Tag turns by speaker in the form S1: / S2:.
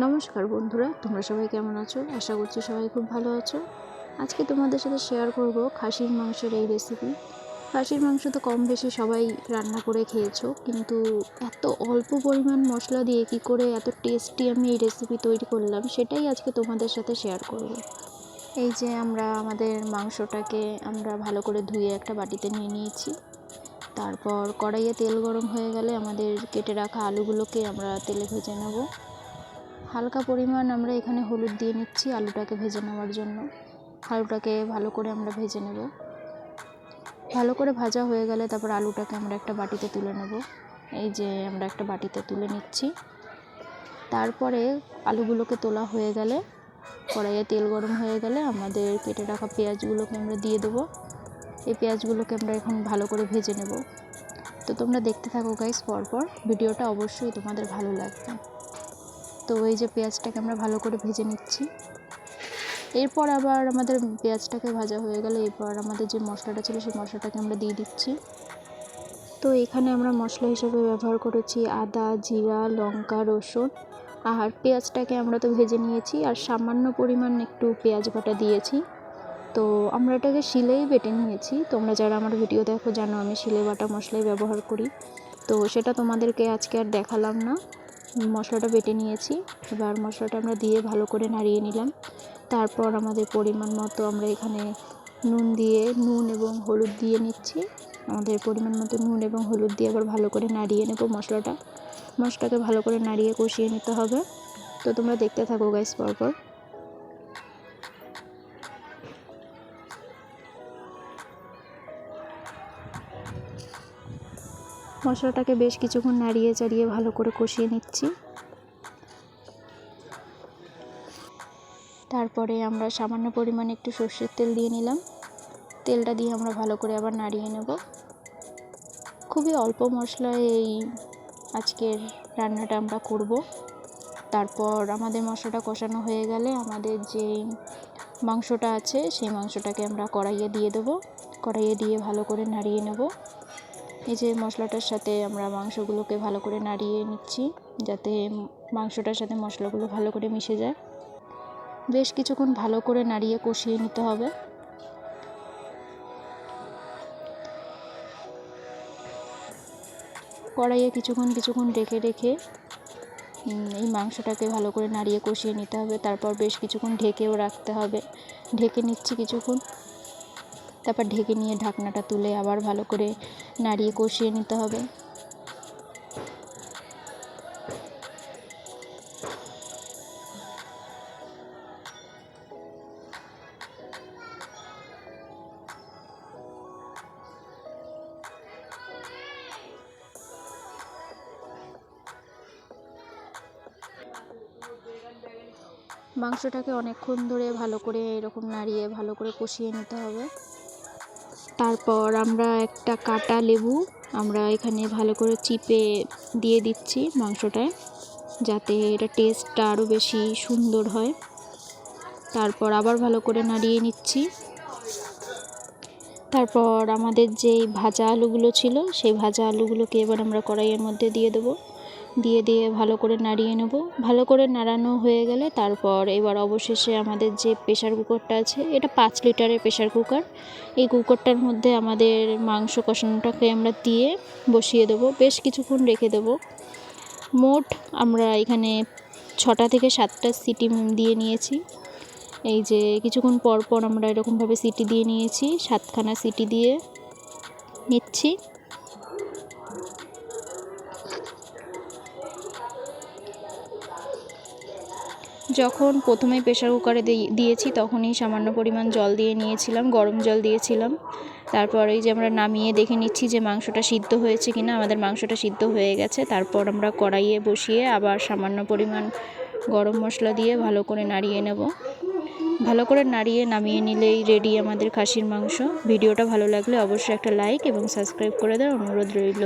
S1: নমস্কার বন্ধুরা, তোমরা সবাই কেমন আছো? আশা করছি সবাই খুব ভালো আছো। আজকে তোমাদের সাথে শেয়ার করব খাসির মাংসের এই রেসিপি খাসির মাংস তো কম বেশি সবাই রান্না করে খেয়েছো, কিন্তু এত অল্প পরিমাণ মশলা দিয়ে কি করে এত টেস্টি আমি এই রেসিপি তৈরি করলাম, সেটাই আজকে তোমাদের সাথে শেয়ার করব। এই যে আমরা আমাদের মাংসটাকে আমরা ভালো করে ধুয়ে একটা বাটিতে নিয়ে নিয়েছি। তারপর কড়াইয়ে তেল গরম হয়ে গেলে আমাদের কেটে রাখা আলুগুলোকে আমরা তেলে ভেজে নেব। হালকা পরিমাণ আমরা এখানে হলুদ দিয়ে নিচ্ছি আলুটাকে ভেজে নেওয়ার জন্য। আলুটাকে ভালো করে আমরা ভেজে নেব। ভালো করে ভাজা হয়ে গেলে তারপর আলুটাকে আমরা একটা বাটিতে তুলে নেব। এই যে আমরা একটা বাটিতে তুলে নিচ্ছি। তারপরে আলুগুলোকে তোলা হয়ে গেলে কড়াইয়ে তেল গরম হয়ে গেলে আমাদের কেটে রাখা পেঁয়াজগুলোকে আমরা দিয়ে দেবো। এই পেঁয়াজগুলোকে আমরা এখন ভালো করে ভেজে নেব। তো তোমরা দেখতে থাকো গাইস পরপর। ভিডিওটা অবশ্যই তোমাদের ভালো লাগবে। তো এই যে পেঁয়াজটাকে আমরা ভালো করে ভেজে নিচ্ছি। এরপর আবার আমাদের পেঁয়াজটাকে ভাজা হয়ে গেলে এরপর আমাদের যে মশলাটা ছিল সেই মশলাটাকে আমরা দিয়ে দিচ্ছি। তো এখানে আমরা মশলা হিসেবে ব্যবহার করেছি আদা, জিরা, লঙ্কা, রসুন। আর পেঁয়াজটাকে আমরা তো ভেজে নিয়েছি আর সামান্য পরিমাণ একটু পেঁয়াজ বাটা দিয়েছি। তো আমরা এটাকে শিলেই বেটে নিয়েছি। তোমরা যারা আমার ভিডিও দেখো জানো আমি শিলে বাটা মশলাই ব্যবহার করি। তো সেটা তোমাদেরকে আজকে আর দেখালাম না। মশলাটা বেটে নিয়েছি। এবার মশলাটা আমরা দিয়ে ভালো করে নাড়িয়ে নিলাম। তারপর আমাদের পরিমাণ মতো আমরা এখানে নুন দিয়ে, নুন এবং হলুদ দিয়ে নিচ্ছি। আমাদের পরিমাণ মতো নুন এবং হলুদ দিয়ে আবার ভালো করে নাড়িয়ে নেব মশলাটা। মশলাকে ভালো করে নাড়িয়ে কষিয়ে নিতে হবে। তো তোমরা দেখতে থাকো গাইস পরপর। মশলাটাকে বেশ কিছুক্ষণ নাড়িয়ে চাড়িয়ে ভালো করে কষিয়ে নিচ্ছি। তারপরে আমরা সামান্য পরিমাণে একটু সর্ষের তেল দিয়ে নিলাম। তেলটা দিয়ে আমরা ভালো করে আবার নাড়িয়ে নেব। খুবই অল্প মশলায় এই আজকের রান্নাটা আমরা করব। তারপর আমাদের মশলাটা কষানো হয়ে গেলে আমাদের যে মাংসটা আছে, সেই মাংসটাকে আমরা কড়াইয়ে দিয়ে দেবো। কড়াইয়ে দিয়ে ভালো করে নাড়িয়ে নেব। এই যে মশলাটার সাথে আমরা মাংসগুলোকে ভালো করে নাড়িয়ে নিচ্ছি, যাতে মাংসটার সাথে মশলাগুলো ভালো করে মিশে যায়। বেশ কিছুক্ষণ ভালো করে নাড়িয়ে কষিয়ে নিতে হবে। কড়াইয়ে কিছুক্ষণ কিছুক্ষণ রেখে রেখে এই মাংসটাকে ভালো করে নাড়িয়ে কষিয়ে নিতে হবে। তারপর বেশ কিছুক্ষণ ঢেকেও রাখতে হবে। ঢেকে নিচ্ছি কিছুক্ষণ। তারপর ঢেকে নিয়ে ঢাকনাটা তুলে আবার ভালো করে নাড়িয়ে কষিয়ে নিতে হবে। মাংসটাকে অনেকক্ষণ ধরে ভালো করে এরকম নাড়িয়ে ভালো করে কষিয়ে নিতে হবে। তারপর আমরা একটা কাটা লেবু আমরা এখানে ভালো করে চিপে দিয়ে দিচ্ছি মাংসটায়, যাতে এটা টেস্টটা আরও বেশি সুন্দর হয়। তারপর আবার ভালো করে নাড়িয়ে নিচ্ছি। তারপর আমাদের যেই ভাজা আলুগুলো ছিল, সেই ভাজা আলুগুলোকে এবার আমরা কড়াইয়ের মধ্যে দিয়ে দেবো। দিয়ে দিয়ে ভালো করে নাড়িয়ে নেব। ভালো করে নাড়ানো হয়ে গেলে তারপর এবার অবশেষে আমাদের যে প্রেশার কুকারটা আছে, এটা পাঁচ লিটারের প্রেশার কুকার এই কুকারটার মধ্যে আমাদের মাংস কষানোটাকে আমরা দিয়ে বসিয়ে দেবো, বেশ কিছুক্ষণ রেখে দেব। মোট আমরা এখানে ছটা থেকে সাতটা সিটি দিয়ে নিয়েছি। এই যে কিছুক্ষণ পর পর আমরা এরকমভাবে সিটি দিয়ে নিয়েছি, সাতখানা সিটি দিয়ে নিচ্ছি। যখন প্রথমে প্রেশার কুকারে দিয়েছি, তখনই সামান্য পরিমাণ জল দিয়ে নিয়েছিলাম, গরম জল দিয়েছিলাম। তারপর এই যে আমরা নামিয়ে দেখে নিচ্ছি যে মাংসটা সিদ্ধ হয়েছে কিনা, আমাদের মাংসটা সিদ্ধ হয়ে গেছে। তারপর আমরা কড়াইয়ে বসিয়ে আবার সামান্য পরিমাণ গরম মশলা দিয়ে ভালো করে নাড়িয়ে নেব। ভালো করে নাড়িয়ে নামিয়ে নিলেই রেডি আমাদের খাসির মাংস। ভিডিওটা ভালো লাগলে অবশ্যই একটা লাইক এবং সাবস্ক্রাইব করে দেওয়ার অনুরোধ রইল।